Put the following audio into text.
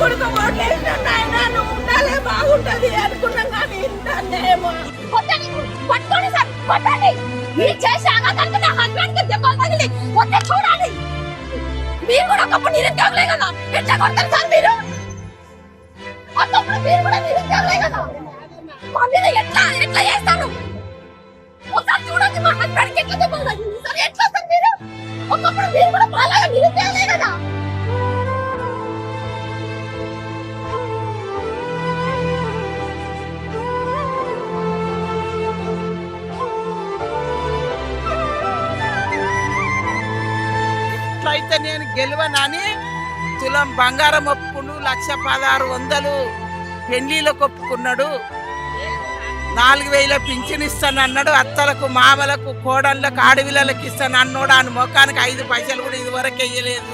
కొడుకు ఓట్లేసినాయన బాగుంటది అనుకున్నాం కానీ ఇంత అన్యాయమా సార్ కొట్టండి. మీరు కూడా ఒకప్పుడు నిరుద్యోగులే కదా ఎట్లా కొడతారు సార్ మీరు? ఒకప్పుడు మీరు కూడా నిరుద్యోగులే కదా. మా మీద ఎట్లా ఎట్లా చేస్తారు? ఒకసారి చూడండి మా హస్బెండ్ ఎట్లా దెబ్బలు ఎట్లా అయితే నేను గెలవనని తులం బంగారం ఒప్పుకుండు లక్ష పదహారు వందలు పెళ్ళిలకు ఒప్పుకున్నాడు నాలుగు వేల పింఛన్ ఇస్తాను అన్నాడు అత్తలకు మామలకు కోడళ్ళకు ఆడవిళ్ళకి ఇస్తాను అన్నోడు ఆయన ముఖానికి ఐదు పైసలు కూడా ఇదివరకు వేయలేదు